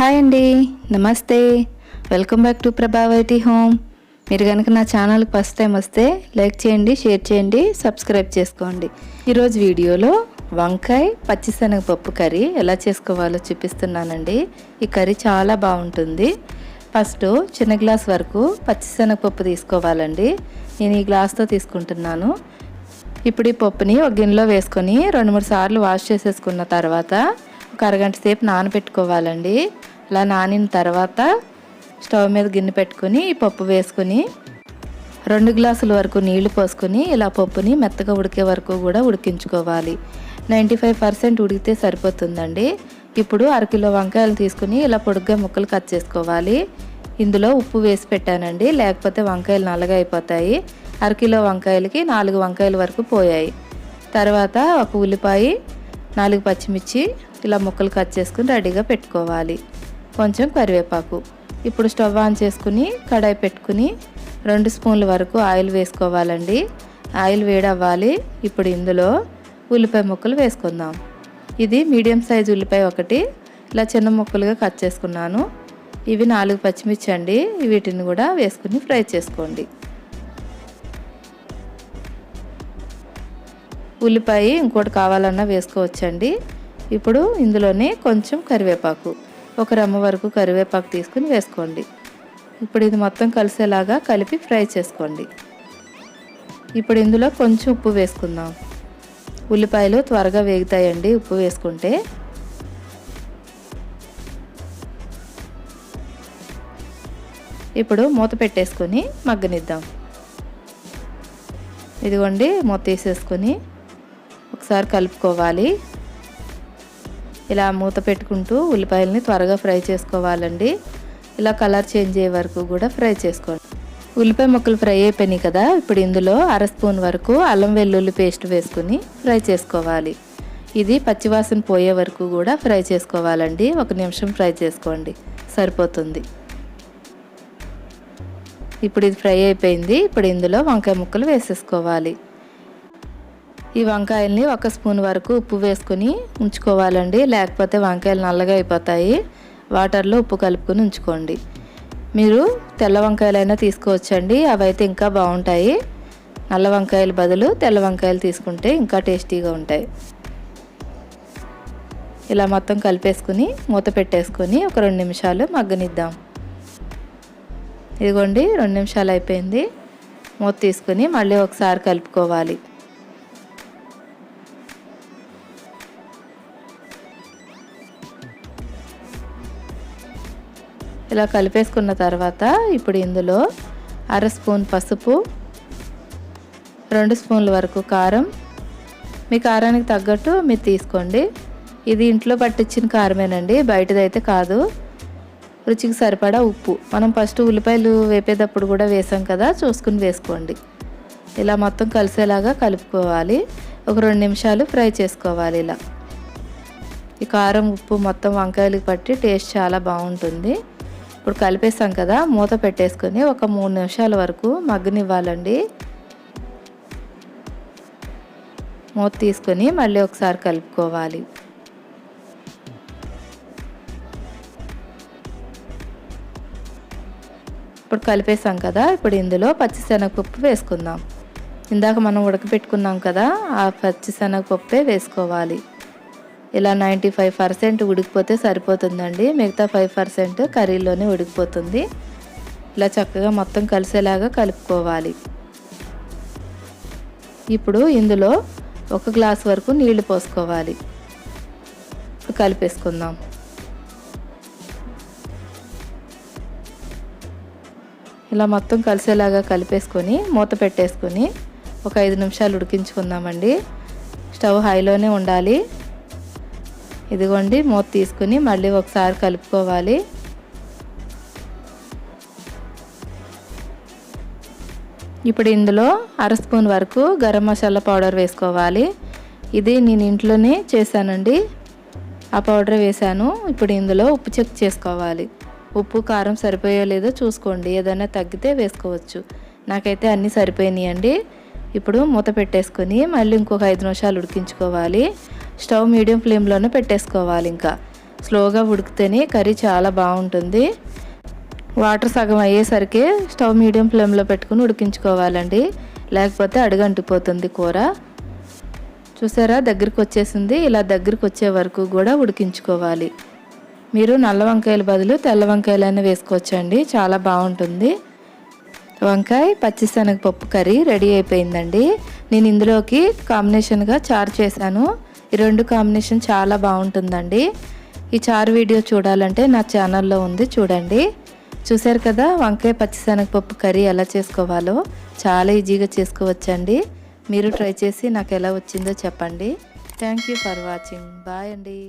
Hi అండి. నమస్తే. Welcome back to Prabhavati home. మీరు కనుక నా ఛానల్కి ఫస్ట్ టైం వస్తే లైక్ చేయండి షేర్ చేయండి సబ్స్క్రైబ్ చేసుకోండి. ఈరోజు వీడియోలో వంకాయ పచ్చిశనగపప్పు కర్రీ ఎలా చేసుకోవాలో చూపిస్తున్నానండి. ఈ కర్రీ చాలా బాగుంటుంది. ఫస్ట్ చిన్న గ్లాస్ వరకు పచ్చిశనగపప్పు తీసుకోవాలండి. నేను ఈ గ్లాస్తో తీసుకుంటున్నాను. ఇప్పుడు ఈ పప్పుని ఒక గిన్నెలో వేసుకొని రెండు మూడు సార్లు వాష్ చేసేసుకున్న తర్వాత ఒక అరగంట సేపు నానబెట్టుకోవాలండి. అలా నానిన తర్వాత స్టవ్ మీద గిన్నె పెట్టుకొని పప్పు వేసుకొని రెండు గ్లాసుల వరకు నీళ్ళు పోసుకుని ఇలా పప్పుని మెత్తగా ఉడికే వరకు కూడా ఉడికించుకోవాలి. నైంటీ ఫైవ్ పర్సెంట్ ఉడికితే సరిపోతుందండి. ఇప్పుడు అరకిలో వంకాయలు తీసుకుని ఇలా పొడుగ్గా ముక్కలు కట్ చేసుకోవాలి. ఇందులో ఉప్పు వేసి పెట్టానండి. లేకపోతే వంకాయలు నల్లగా అయిపోతాయి. అరకిలో వంకాయలకి నాలుగు వంకాయల వరకు పోయాయి. తర్వాత ఒక ఉల్లిపాయ నాలుగు పచ్చిమిర్చి ఇలా ముక్కలు కట్ చేసుకుని రెడీగా పెట్టుకోవాలి. కొంచెం కరివేపాకు. ఇప్పుడు స్టవ్ ఆన్ చేసుకుని కడాయి పెట్టుకుని రెండు స్పూన్ల వరకు ఆయిల్ వేసుకోవాలండి. ఆయిల్ వేడవ్వాలి. ఇప్పుడు ఇందులో ఉల్లిపాయ ముక్కలు వేసుకుందాం. ఇది మీడియం సైజ్ ఉల్లిపాయ ఒకటి. ఇలా చిన్న ముక్కలుగా కట్ చేసుకున్నాను. ఇవి నాలుగు పచ్చిమిర్చి అండి. వీటిని కూడా వేసుకుని ఫ్రై చేసుకోండి. ఉల్లిపాయ ఇంకోటి కావాలన్నా వేసుకోవచ్చండి. ఇప్పుడు ఇందులోనే కొంచెం కరివేపాకు. ఒక రమ్మ వరకు కరివేపాకు తీసుకుని వేసుకోండి. ఇప్పుడు ఇది మొత్తం కలిసేలాగా కలిపి ఫ్రై చేసుకోండి. ఇప్పుడు ఇందులో కొంచెం ఉప్పు వేసుకుందాం. ఉల్లిపాయలు త్వరగా వేగుతాయండి. ఉప్పు వేసుకుంటే ఇప్పుడు మూత పెట్టేసుకొని మగ్గనిద్దాం. ఇదిగోండి మూత తీసేసుకొని ఒకసారి కలుపుకోవాలి. ఇలా మూత పెట్టుకుంటూ ఉల్లిపాయలని త్వరగా ఫ్రై చేసుకోవాలండి. ఇలా కలర్ చేంజ్ అయ్యే వరకు కూడా ఫ్రై చేసుకోండి. ఉల్లిపాయ ముక్కలు ఫ్రై అయిపోయినాయి కదా ఇప్పుడు ఇందులో అర స్పూన్ వరకు అల్లం వెల్లుల్లి పేస్ట్ వేసుకుని ఫ్రై చేసుకోవాలి. ఇది పచ్చివాసన పోయే వరకు కూడా ఫ్రై చేసుకోవాలండి. ఒక నిమిషం ఫ్రై చేసుకోండి. సరిపోతుంది. ఇప్పుడు ఇది ఫ్రై అయిపోయింది. ఇప్పుడు ఇందులో వంకాయ ముక్కలు వేసేసుకోవాలి. ఈ వంకాయల్ని ఒక స్పూన్ వరకు ఉప్పు వేసుకొని ఉంచుకోవాలండి. లేకపోతే వంకాయలు నల్లగా అయిపోతాయి. వాటర్లో ఉప్పు కలుపుకొని ఉంచుకోండి. మీరు తెల్ల వంకాయలైనా తీసుకోవచ్చండి. అవైతే ఇంకా బాగుంటాయి. నల్ల వంకాయల బదులు తెల్ల వంకాయలు తీసుకుంటే ఇంకా టేస్టీగా ఉంటాయి. ఇలా మొత్తం కలిపేసుకుని మూత పెట్టేసుకొని ఒక రెండు నిమిషాలు మగ్గనిద్దాం. ఇదిగోండి రెండు నిమిషాలు అయిపోయింది. మూత తీసుకుని మళ్ళీ ఒకసారి కలుపుకోవాలి. ఇలా కలిపేసుకున్న తర్వాత ఇప్పుడు ఇందులో అర స్పూన్ పసుపు రెండు స్పూన్ల వరకు కారం. మీ కారానికి తగ్గట్టు మీరు తీసుకోండి. ఇది ఇంట్లో పట్టించిన కారమేనండి బయటదైతే కాదు. రుచికి సరిపడా ఉప్పు. మనం ఫస్ట్ ఉల్లిపాయలు వేపేటప్పుడు కూడా వేసాం కదా చూసుకుని వేసుకోండి. ఇలా మొత్తం కలిసేలాగా కలుపుకోవాలి. ఒక రెండు నిమిషాలు ఫ్రై చేసుకోవాలి ఇలా. ఈ కారం ఉప్పు మొత్తం వంకాయలకి పట్టి టేస్ట్ చాలా బాగుంటుంది. ఇప్పుడు కలిపేసాం కదా మూత పెట్టేసుకొని ఒక మూడు నిమిషాల వరకు మగ్గనివ్వాలండి. మూత తీసుకొని మళ్ళీ ఒకసారి కలుపుకోవాలి. ఇప్పుడు కలిపేసాం కదా ఇప్పుడు ఇందులో పచ్చిశనగపప్పు వేసుకుందాం. ఇందాక మనం ఉడకపెట్టుకున్నాం కదా ఆ పచ్చిశనగపప్పే వేసుకోవాలి. ఇలా నైంటీ ఫైవ్ పర్సెంట్ ఉడికిపోతే సరిపోతుందండి. మిగతా ఫైవ్ పర్సెంట్ కర్రీలోనే ఉడికిపోతుంది. ఇలా చక్కగా మొత్తం కలిసేలాగా కలుపుకోవాలి. ఇప్పుడు ఇందులో ఒక గ్లాస్ వరకు నీళ్ళు పోసుకోవాలి. కలిపేసుకుందాం. ఇలా మొత్తం కలిసేలాగా కలిపేసుకొని మూత పెట్టేసుకొని ఒక ఐదు నిమిషాలు ఉడికించుకుందామండి. స్టవ్ హైలోనే ఉండాలి. ఇదిగోండి మూత తీసుకుని మళ్ళీ ఒకసారి కలుపుకోవాలి. ఇప్పుడు ఇందులో అర స్పూన్ వరకు గరం మసాలా పౌడర్ వేసుకోవాలి. ఇది నేను ఇంట్లోనే చేశానండి. ఆ పౌడర్ వేసాను ఇప్పుడు ఇందులో ఉప్పు చెక్ చేసుకోవాలి. ఉప్పు కారం సరిపోయో లేదో చూసుకోండి. ఏదైనా తగ్గితే వేసుకోవచ్చు. నాకైతే అన్నీ సరిపోయినాయండి. ఇప్పుడు మూత పెట్టేసుకొని మళ్ళీ ఇంకొక ఐదు నిమిషాలు ఉడికించుకోవాలి. స్టవ్ మీడియం ఫ్లేమ్లోనే పెట్టేసుకోవాలి ఇంకా. స్లోగా ఉడికితేనే కర్రీ చాలా బాగుంటుంది. వాటర్ సగం అయ్యేసరికి స్టవ్ మీడియం ఫ్లేమ్లో పెట్టుకుని ఉడికించుకోవాలండి. లేకపోతే అడుగంటిపోతుంది కూర. చూసారా? దగ్గరికి వచ్చేసింది ఇలా దగ్గరికి వచ్చే వరకు కూడా ఉడికించుకోవాలి. మీరు నల్ల వంకాయల బదులు తెల్ల వంకాయలైనా వేసుకోవచ్చండి. చాలా బాగుంటుంది. వంకాయ పచ్చిశనగపప్పు కర్రీ రెడీ అయిపోయిందండి. నేను ఇందులోకి కాంబినేషన్గా చారు చేశాను. ఈ రెండు కాంబినేషన్ చాలా బాగుంటుందండి. ఈ చారు వీడియో చూడాలంటే నా ఛానల్లో ఉంది చూడండి. చూశారు కదా వంకాయ పచ్చిశనగపప్పు కర్రీ ఎలా చేసుకోవాలో? చాలా ఈజీగా చేసుకోవచ్చండి. మీరు ట్రై చేసి నాకు ఎలా వచ్చిందో చెప్పండి. Thank you for watching bye అండి.